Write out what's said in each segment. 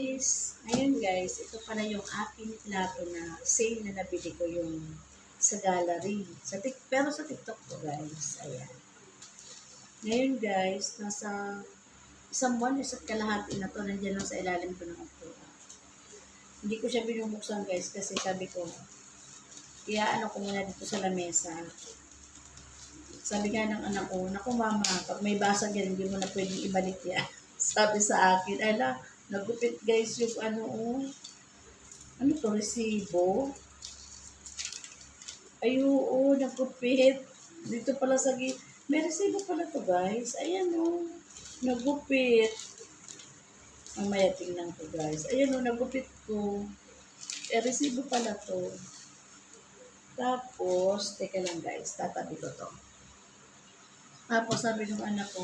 guys! Ngayon guys, ito pala yung aking plato na sale na nabili ko yung sa gallery. Sa tik pero sa TikTok ko guys. Ayan. Ngayon guys, nasa isang buwan, isa't kalahati na to, nandiyan lang sa ilalim ko ng upuan. Hindi ko siya binubuksan guys kasi sabi ko, kaya ano ko muna dito sa lamesa. Sabi nga ng anak ko, naku mama, pag may basag yan, hindi mo na pwedeng ibalik yan. Sabi sa akin, ala, nagupit guys yung ano, oh. ano to, resibo? Ay, oo, nagupit. Dito pala sa git. May resibo pala to guys. Ayan oh, nagupit. Mamaya tingnan ko guys. Ayan oh, nagupit ko. Eh, resibo pala to. Tapos, teka lang guys, tatabi ko to. Tapos sabi ng anak ko,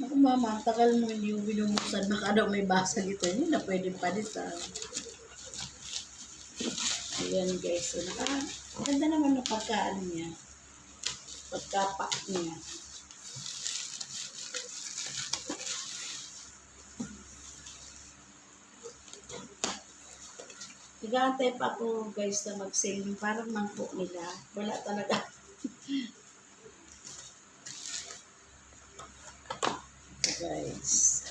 Naku mama, tagal mo hindi mo binubuksan. Baka daw may basag ito. Hindi na pwede palitan. Ayan guys. So, naka, ganda naman ng pagkaan niya. Pagkapak niya. Nag-aantay pa ako guys na mag-sale. Yung Parang mangko nila. Wala talaga. guys.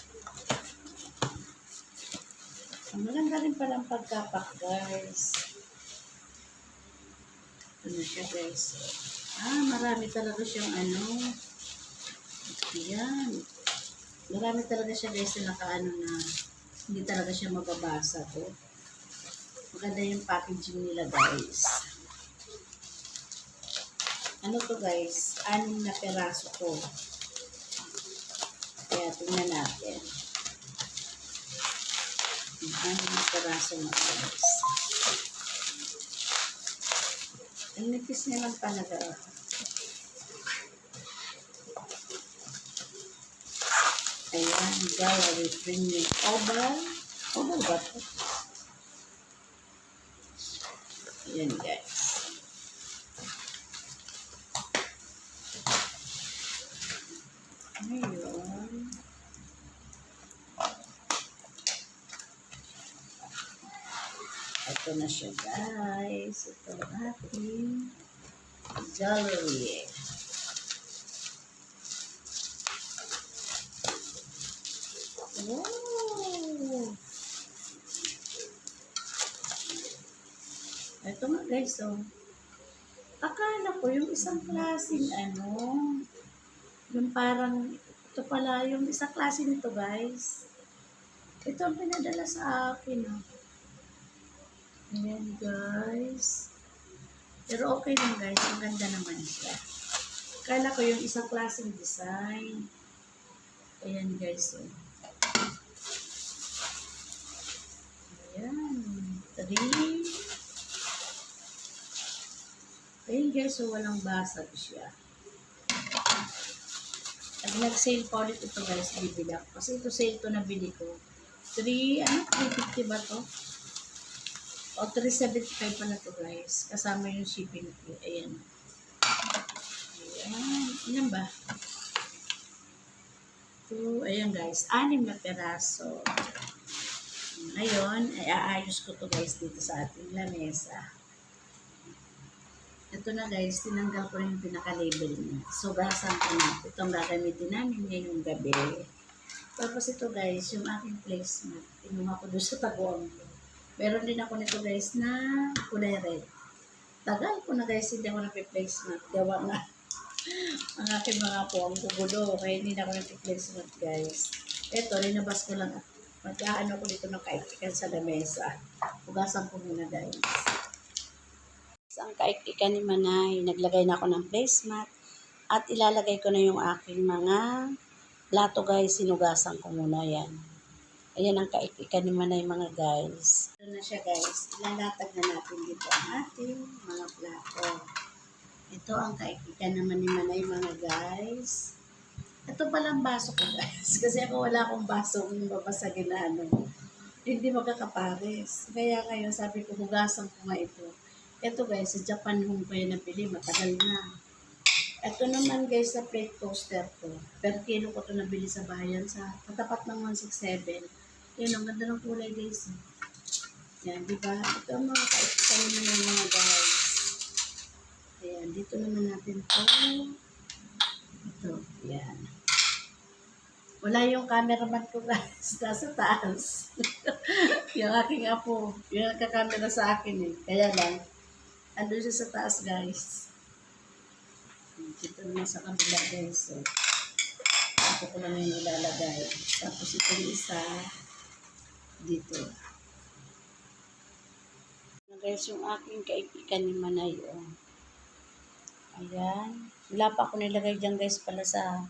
Ang maganda rin pala ang pagkapak, guys. Ano siya, guys? Ah, marami talaga siyang ano. Ayan. Marami talaga siya, guys, na nakaano na hindi talaga siya mababasa to. Maganda yung packaging nila, guys. Ano to, guys? Anim na peraso to. Kaya tingnan natin. Na peraso na guys. Ang nipis niya lang talaga. Ayan, gallery premium oval. Oval ba ito? Ayan guys. Ngayon, ito na siya guys. Ito ang ating gallery. Wow! Ito nga guys, oh. Akala ko yung isang klaseng ano, yung parang, ito pala, yung isang klase nito guys. Ito ang pinadala sa akin, oh. Ayan guys. Pero okay lang guys, ang ganda naman siya. Akala ko yung isang klaseng design. Ayan guys, oh. Ayan. Three. Ayan guys, so walang basag siya. Pag nag-sale pa ulit ito guys, bibili ako. Kasi ito sale to na bili ko. 3, ano, 350 ba to? O, 375 pala to guys. Kasama yung shipping fee. Ayan. Ayan. Ilan ba? Ito, ayan guys. Anim na peraso. Ngayon, ay aayos ko to guys dito sa ating lamesa. Ito na guys, tinanggal ko na yung pinaka-label niya. So, gasan ko na. Itong gagamitin namin ngayong gabi. Tapos ito guys, yung aking placement. Inuha ko doon sa taguan ko. Meron din ako nito guys na kulay red. Tagal ko na guys, hindi ako na-placement. Gawa na. ang aking mga po, ang kugulo. Kaya hindi na ako na-placement guys. Ito, linabas ko lang. Mag-aano ko dito ng kaikikan sa lamesa. Hugasan ko muna guys. Ang kaikikan ni Manay, naglagay na ako ng placemat at ilalagay ko na yung aking mga plato guys, sinugasan ko muna yan. Ayan ang kaikikan ni Manay mga guys. Ito na siya guys, ilalatag na natin dito ang ating mga plato. Ito ang kaikikan naman ni Manay mga guys. Ito palang baso ko guys, kasi ako wala akong baso yung babasagin na ano. Hindi magkakapares. Kaya ngayon sabi ko, hugasan ko nga ito. Ito guys, sa Japan home ko yan nabili, matagal na. Ito naman guys, sa plate toaster ko. Per kilo ko ito nabili sa bayan sa katapat ng 167. Yan, ang ganda ng kulay guys. Yan, di ba? Ito ang mga kaisipan naman ng mga guys. Ayan, dito naman natin to. Ito, yan. Wala yung cameraman ko guys, nasa taas. yung aking apo, yung nagkakamera sa akin eh. Kaya lang, andun siya sa taas guys. Dito naman sa kabila guys. So, ito ko lang yung ilalagay. Tapos ito yung isa dito. Guys, yung aking kaibigan ni Manay, oh. Ayan. Wala pa ako nilagay dyan guys pala sa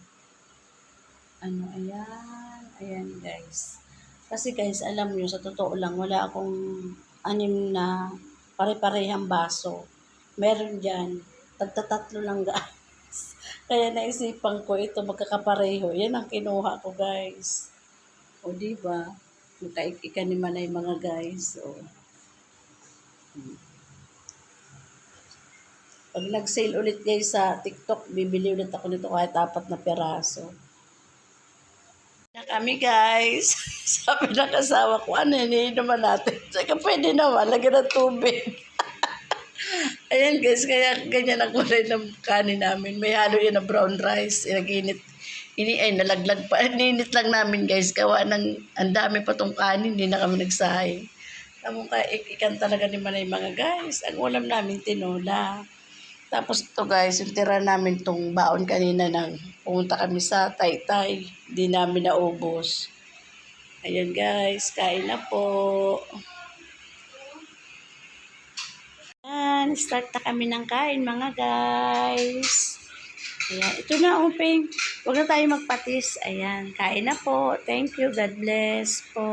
ano, ayan. Ayan guys. Kasi guys, alam nyo, sa totoo lang, wala akong anim na pare-parehang baso. Meron dyan. Tagtatatlo lang guys. Kaya naisipan ko ito magkakapareho. Yan ang kinuha ko guys. O diba? Magkaikikan ni Manay mga guys. O. Hmm. Pag nag-sale ulit guys sa TikTok, bibili ulit ako nito kahit apat na peraso. Na kami guys. Sabi ng asawa ko, ano yun, naman natin. Saka pwede naman, lagyan ng tubig. Ayan guys, kaya ganyan ang kulay ng kanin namin. May halo yan na brown rice. Inaginit. Ini ay nalaglag pa. Ininit lang namin guys. Gawa ng ang dami pa tong kanin. Hindi na kami nagsahay. Tamo ka, ikan talaga ni Manay mga guys. Ang ulam namin tinola. Tapos ito guys, yung tira namin tong baon kanina nang pumunta kami sa Taytay. Hindi namin naubos. Ayan guys, kain na po. Ayan, start na kami ng kain mga guys. Ayan, ito na uping. Huwag na tayo magpatis. Ayan, kain na po. Thank you. God bless po.